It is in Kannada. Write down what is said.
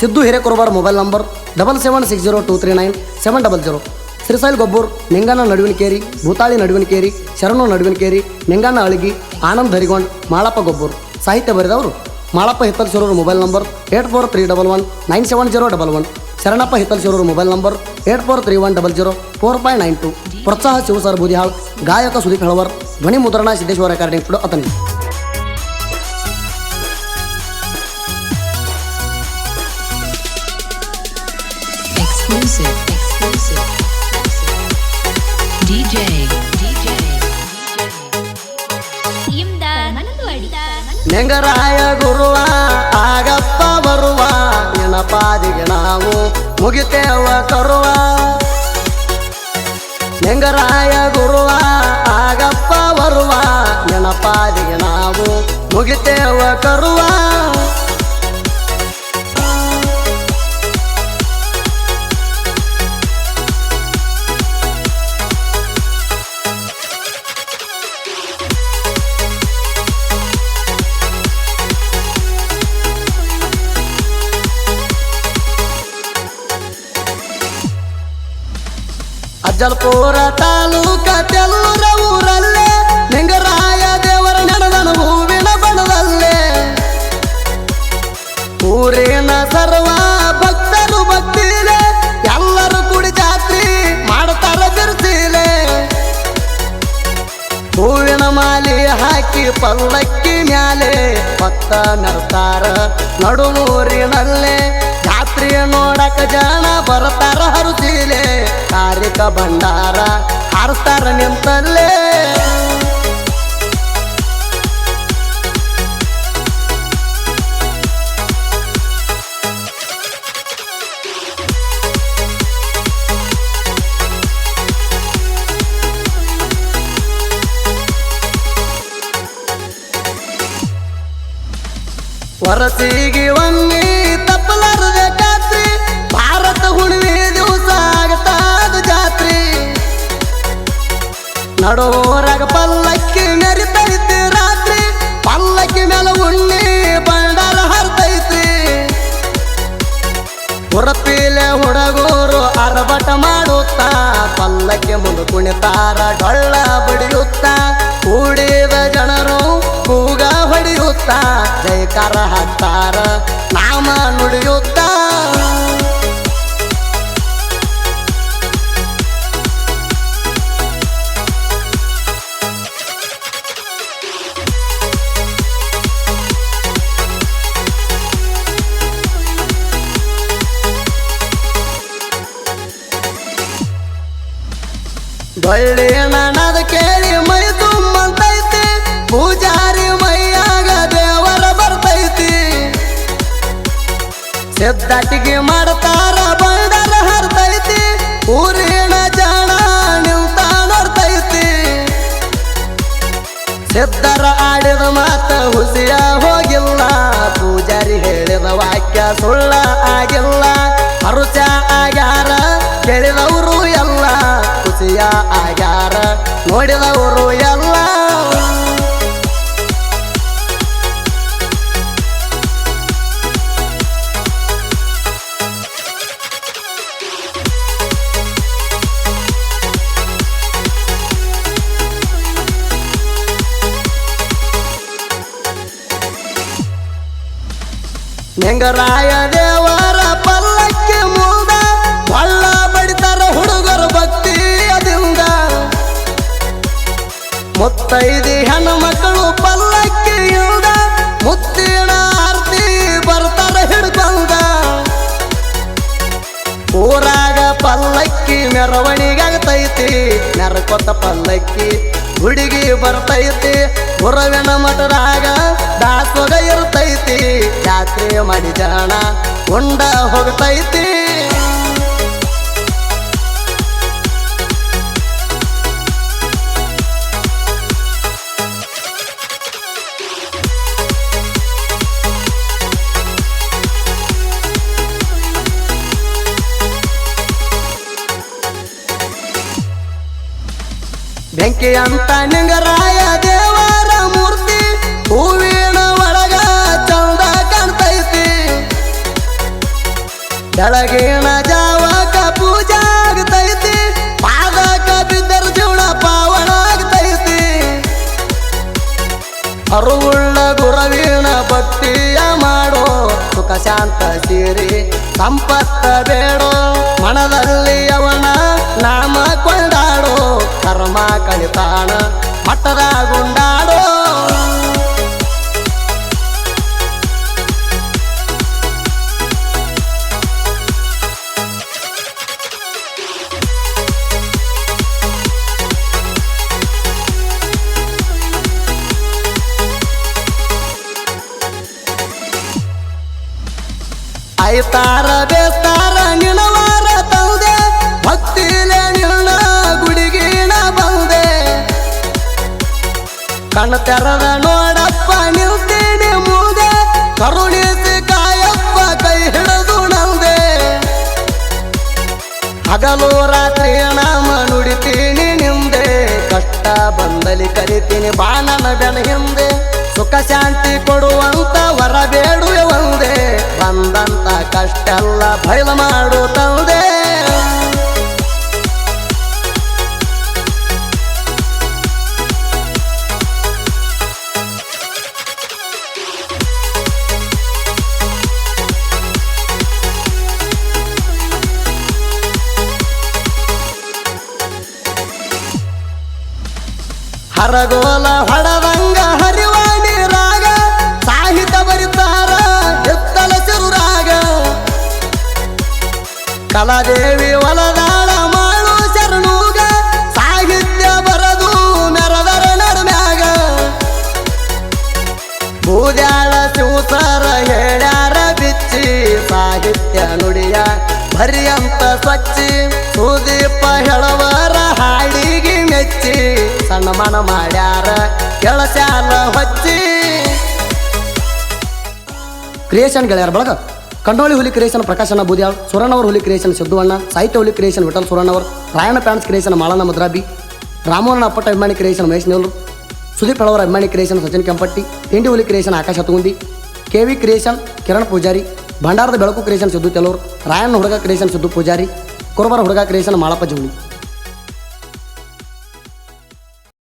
Siddu Hirekorabar mobile number double seven six zero two three nine seven double zero. Shrishail Gobbur, Ninganna Naduvinakeri, Bhutali Naduvinakeri, Sharanu Naduvinakeri, Ninganna ಅಳಗಿ, Anand ಧರಿಗೊಂಡ್ Malappa Gobbur. ಸಾಹಿತ್ಯ ಬರೆದವರು? Malappa ಹಿತ್ತಲ್ಸೂರವ್ರ mobile number eight four three double one nine seven zero double one. Sharanappa ಹಿತ್ತಲ್ಸೂರವ್ರ mobile number eight four three one double zero four five nine two. ಪ್ರೋತ್ಸಾಹ ಶಿವಸರ್ ಬೂದಿಹಾಳ್, ಗಾಯಕ ಸುದೀಪ್ ಹಳವರ್ ಧ್ವನಿ ಮುದ್ರಣ Siddeshwara recording studio Athani. Exclusive. Exclusive. DJ. DJ. ನೆಂಗರಾಯ ಗುರುವ ಆಗಪ್ಪ ಬರುವ ನೆನಪಾದಿಗೆ ನಾವು ಮುಗಿತೇವ ತರುವ ನೆಂಗರಾಯ ಗುರುವ ಆಗಪ್ಪ ಬರುವ ನೆನಪಾದಿಗೆ ನಾವು ಮುಗಿತೇವ ಕರುವ ಅಜ್ಜಲ್ಪುರ ತಾಲೂಕ ತೆಲ್ಲೂರ ಊರಲ್ಲೇ ನಿಂಗರಾಯ ದೇವರ ನಡೆದನ ಹೂವಿನ ಬಣದಲ್ಲೇ. ಊರಿನ ಸರ್ವ ಭಕ್ತರು ಭಕ್ತಿಲೆ, ಎಲ್ಲರೂ ಕುಡಿ ಜಾತ್ರಿ ಮಾಡ್ತಾರ ಬಿರ್ಸಿಲೆ. ಹೂವಿನ ಮಾಲಿ ಹಾಕಿ ಪಲ್ಲಕ್ಕಿ ಮ್ಯಾಲೆ, ಭಕ್ತ ನಡ್ತಾರ ನಡುವೂರಿನಲ್ಲೇ. ಜಾತ್ರೆ ನೋಡಕ ಜನ ಬರ್ತಾರ ಹರುತಿಲೆ. ಕಾರಿಕ ಭಂಡಾರ ಹಾರಿಸ್ತಾರ ನಿಂತಲ್ಲೇ. ವರಸಿಗೆ ಒಮ್ಮೆ ನಡೋರಾಗ ಪಲ್ಲಕ್ಕಿ ಮೆರಿತೈತಿ ರಾತ್ರಿ. ಪಲ್ಲಕ್ಕಿ ಮೇಲೆ ಉಣ್ಣಿ ಬಂಡಾರ ಹರ್ತೈತಿ. ಹೊರಪೀಲೆ ಹುಡುಗರು ಅರಬಟ ಮಾಡುತ್ತಾ, ಪಲ್ಲಕ್ಕಿ ಮುಂದೆ ಕುಣಿತಾರ ಡೊಳ್ಳ ಡೊಳ್ಳಿನ ನನದ ಕೇಳಿ ಮೈ ತುಂಬಂತೈತಿ. ಪೂಜಾರಿ ಮೈಯಾಗ ದೇವರ ಬರ್ತೈತಿ. ಸಿದ್ಧಾಟಿಗೆ ಮಾಡ್ತಾರ ನೋಡಿದವರು ಎಲ್ಲ. ನೆಂಗರಾಯ ದೇವರ ಮುತ್ತೈದಿ ಹೆಣ್ಣು ಮಕ್ಕಳು ಪಲ್ಲಕ್ಕಿಯಿಂದ ಮುತ್ತಿನ ಆರ್ತಿ ಬರ್ತಾರ ಹಿಡ್ಕೊಂಡ. ಊರಾಗ ಪಲ್ಲಕ್ಕಿ ಮೆರವಣಿಗಾಗ್ತೈತಿ ನೆರಕೊತ್ತ ಪಲ್ಲಕ್ಕಿ ಹುಡುಗಿ ಬರ್ತೈತಿ ಹೊರವೆನ ಮಠದಾಗ ದಾಸೋಗ ಇರ್ತೈತಿ, ಜಾತ್ರೆ ಮಾಡಿ ಜನ ಉಂಡ ಹೋಗ್ತೈತಿ. ಬೆಂಕಿ ಅಂತ ನಿಂಗರಾಯ ದೇವರ ಮೂರ್ತಿ, ಹೂವಿನ ಒಳಗ ಚಂದ ಕಾಣ್ತೈತಿ. ಬೆಳಗಿನ ಜಾವಕ ಪೂಜಾ ಆಗ್ತೈತಿ, ಪಾದಕ ಬಿದ್ದರ ಜೀವನ ಪಾವನ ಆಗ್ತೈತಿ. ಅರುವುಳ್ಳ ಗುರವಿನ ಭಕ್ತಿಯ ಮಾಡೋ ಸುಖ ಶಾಂತ ಸೇರಿ ಸಂಪತ್ತ ಬೇಡೋ ಮನದಲ್ಲಿ ಅವನ ನಾಮ ಕೊಂಡಾಡೋ. ಕರ್ಮ ಕಲಿತಾಣ ಮಟ್ಟದ ಗುಂಡಾಡೋ ಐತಾರ ಬೇಸ್ತಾರ ನಿನವಾರ ತಂದೆ ಭಕ್ತಿಲೆ ಕಣ್ಣು ತೆರದ ನೋಡಪ್ಪ, ನಿಲ್ತೀನಿ ಮುಂದೆ ಕರುಣಿಸಿ ಕಾಯಪ್ಪ, ಕೈ ಹಿಡಿದು ನಂದೆ ಹಗಲು ರಾತ್ರಿ ನಾಮ ನುಡಿತೀನಿ ನಿಂದೆ ಕಷ್ಟ ಬಂದಲಿ ಕರಿತೀನಿ ಬಾಣನ ಬೆನ ಹಿಂದೆ. ಸುಖ ಶಾಂತಿ ಕೊಡುವಂತ ವರ ಬೇಡುವೆ ಒಂದೇ. ಬಂದಂತ ಕಷ್ಟ ಎಲ್ಲ ಬಯಲ ಮಾಡು ತಂದೆ ಹರಗೋಲ ಹೊಡದಂಗ ಹರಿವಾಣಿ ರಾಗ, ಸಾಹಿತ್ಯ ಬರಿತಾರ ಎತ್ತಲ ಸಿರುರಾಗ. ಕಲಾದೇವಿ ಒಲದಾಳ ಮಾಡು ಶರಣೂಗ, ಸಾಹಿತ್ಯ ಬರದು ಮೆರದರ ನರ್ಮ್ಯಾಗ. ಬೂದ್ಯಾಳ ಶಿವಸರ ಹೇಳ್ಯಾರ ಬಿಚ್ಚಿ, ಸಾಹಿತ್ಯ ನುಡಿಯ ಭರಿಯಂತ ಸ್ವಚ್ಛಿ ಸುದೀಪ ಸನ್ಮಾನ ಮಾಡ್ಯಾರ ಕೆಳಸ್ಯಾಲ ಹೊಚ್ಚಿ ಕ್ರಿಯೇಷನ್ ಗೆಳೆಯರ ಬಳಗ ಕಂಡೋಳಿ ಹುಲಿ ಕ್ರಿಯೇಷನ್ ಪ್ರಕಾಶನ ಬೂದ್ಯಾಳ್ ಸುರಣ್ಣವರ್ ಹುಲಿ ಕ್ರಿಯೇಷನ್ ಸಿದ್ದುವಣ್ಣ ಸಾಹಿತ್ಯ ಹುಲಿ creation Vithal Suranavar Rayanna fans creation ಮಾಳನ ಮುದ್ರಾಬಿ ರಾಮೋಹನ ಅಪ್ಪಟ ಅಭಿಮಾನಿ ಕ್ರಿಯೇಷನ್ ಮಹೇಶ್ ನೆವಲು ಸುದೀಪ್ ಹಳವರ ಅಭಿಮಾನಿ ಕ್ರಿಯೇಷನ್ ಸಚಿನ್ ಕೆಂಪಟ್ಟಿ ತಿಂಡಿ ಹುಲಿ creation Akash Hattugundi K V creation Kiran Poojari ಭಂಡಾರದ ಬೆಳಕು ಕ್ರಿಯೇಷನ್ ಸಿದ್ದು ತೆಲೂರ್ ರಾಯಣ್ಣ ಹುಡುಗ ಕ್ರಿಯೇಷನ್ ಸಿದ್ದು ಪೂಜಾರಿ ಕುರುಬರ ಹುಡುಗ ಕ್ರಿಯೇಷನ್ ಮಾಳಪ್ಪ ಜವಳಿ